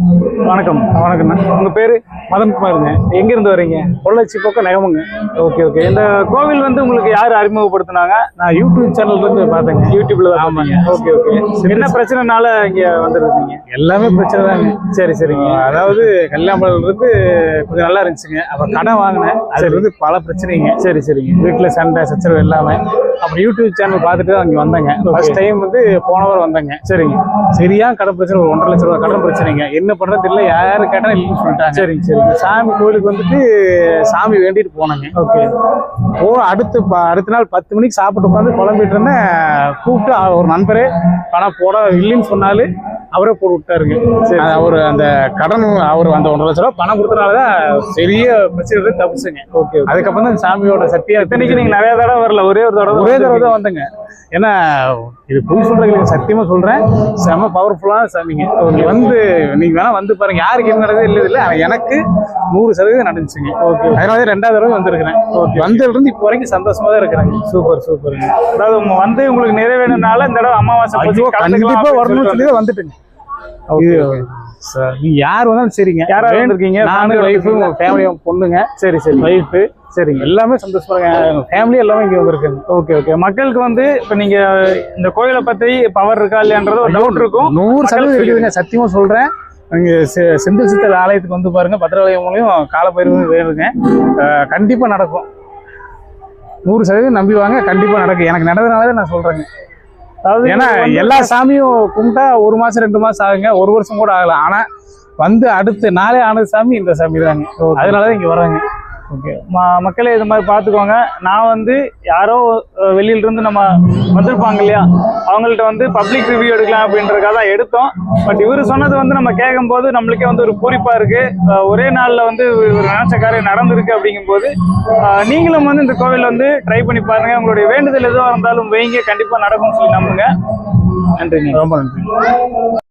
வணக்கம் வணக்கம்ண்ணா உங்க பேரு? மதன் குமாருங்க. எங்க இருந்து வர்றீங்க பொள்ளாச்சி பக்கம் நகமுங்க. Okay okay. இந்த கோவில் வந்து உங்களுக்கு யார் அறிமுகப்படுத்தினாங்க? நான் யூடியூப் சேனல் இருந்து பார்த்தேங்க. யூடியூப்ல தான் ஆமாங்க. Okay okay. என்ன பிரச்சனைனால இங்க வந்திருந்தீங்க எல்லாமே பிரச்சனை தாங்க. சரி சரிங்க. அதாவது கல்யாணம் இருந்து கொஞ்சம் நல்லா இருந்துச்சுங்க. அப்புறம் கடன் வாங்கினேன். அது வந்து பல பிரச்சனைங்க. சரி சரிங்க. வீட்டில் சண்டை சச்சரவு எல்லாமே. அப்புறம் யூடியூப் சேனல் பார்த்துட்டு தான் அங்கே வந்தேங்க. ஃபர்ஸ்ட் டைம் வந்து போன வாரம் வந்தேங்க. சரிங்க. சரியா கடன் பிரச்சனை ஒரு ஒன்றரை லட்ச ரூபா கடன் பிரச்சனைங்க. என்ன பண்றது தெரியல யாரு கேட்டா இல்லைன்னு சொல்லிட்டாங்க. சரிங்க சரிங்க. சாமி கோயிலுக்கு வந்துட்டு சாமி வேண்டிட்டு போனாங்க. ஓகே ஓ அடுத்து ப- அடுத்த நாள் பத்து மணிக்கு சாப்பிட்டு உட்காந்து குழம்பிட்டு இருந்தேன். கூப்பிட்டு ஒரு நண்பரே பணம் போட இல்லைன்னு சொன்னாலு அவரே போட்டு விட்டாருங்க. அவர் அந்த கடன் அவர் அந்த ஒன்றரை லட்ச ரூபா பணம் கொடுத்தனால தான் பெரிய பிரச்சனை தப்பிச்சுங்க. ஓகே அதுக்கப்புறம் தான் சாமியோட சத்தியம் இத்தனைக்கு நீங்க நிறைய தடவை வரல ஒரே ஒரு தடவை ஒரே தடவை தான் வந்தேங்க. ஏன்னா இது பொய் சொல்றதுக்கு சத்தியமா சொல்றேன். செம பவர்ஃபுல்லான சாமிங்க. வந்து நீங்க வேணா வந்து பாருங்க. யாருக்கு என்ன நடக்குது இல்லை இல்லை எனக்கு நூறு சதவீதம் நடந்துச்சுங்க. ஓகே அதனால ரெண்டாவது தடவை வந்திருக்கிறேன். வந்ததுல இருந்து இப்போ வரைக்கும் சந்தோஷமா தான் இருக்கிறேங்க. சூப்பர் சூப்பருங்க அதாவது உங்க வந்து உங்களுக்கு நிறைவேணும்னால இந்த தடவை அமாவாசை பூஜை ஐயோ கலந்துக்கலாம் கண்டிப்பா அப்படின்னு வரணும்னு சொல்லி தான் வந்துட்டுங்க. சார் நீங்க யார் வந்தாலும் சரிங்க. யாரா வந்திருக்கீங்க? நானு family ஒய்ஃபு வந்திருக்கீங்களா? ஃபேமிலி பொண்ணுங்க. சரி சரி. ஒய்ஃபு சரிங்க. எல்லாமே சந்தோஷமா இருக்காங்க ஃபேமிலி எல்லாமே இங்க வந்திருக்குங்க. ஓகே ஓகே மக்களுக்கு வந்து இப்ப நீங்க இந்த கோயிலை பத்தி பவர் இருக்கா இல்லையான்றது ஒரு டவுட் இருக்கும். நூறு சதவீதம் இருக்குதுங்க. சத்தியமா சொல்றேன். நீங்க செ- செந்தில் சித்தர் ஆலயத்துக்கு வந்து பாருங்க பத்திராலயம் மூலியம் காலப்பயிர்வு வேணுங்க. அஹ் கண்டிப்பா நடக்கும். நூறு சதவீதம் நம்பி வாங்க கண்டிப்பா நடக்கும். எனக்கு நடந்ததுனால தான் நான் சொல்றேங்க. அதாவது ஏன்னா எல்லா சாமியும் கும்பிட்டா ஒரு மாசம் ரெண்டு மாசம் ஆகுங்க. ஒரு வருஷம் கூட ஆகலாம் ஆனா வந்து அடுத்து நாளே ஆனது சாமி இந்த சாமி தாங்க. அதனாலதான் இங்க வராங்க ஓகே மக்களே இது மாதிரி பார்த்துக்கோங்க. நான் வந்து யாரோ வெளியிலிருந்து நம்ம வந்திருப்பாங்க இல்லையா? அவங்கள்ட்ட வந்து பப்ளிக் ரிவ்யூ எடுக்கலாம் அப்படின்றதுக்காக தான் எடுத்தோம். பட் இவர் சொன்னது வந்து நம்ம கேட்கும்போது நம்மளுக்கே வந்து ஒரு பூரிப்பாக இருக்கு. ஒரே நாளில் வந்து இவர் நினச்ச காரியம் நடந்திருக்கு அப்படிங்கும்போது நீங்களும் வந்து இந்த கோவில் வந்து ட்ரை பண்ணி பாருங்கள் உங்களுடைய வேண்டுதல் எதுவாக இருந்தாலும் வைங்க. கண்டிப்பாக நடக்கும்னு சொல்லி நம்புங்க. நன்றிங்க. ரொம்ப நன்றி.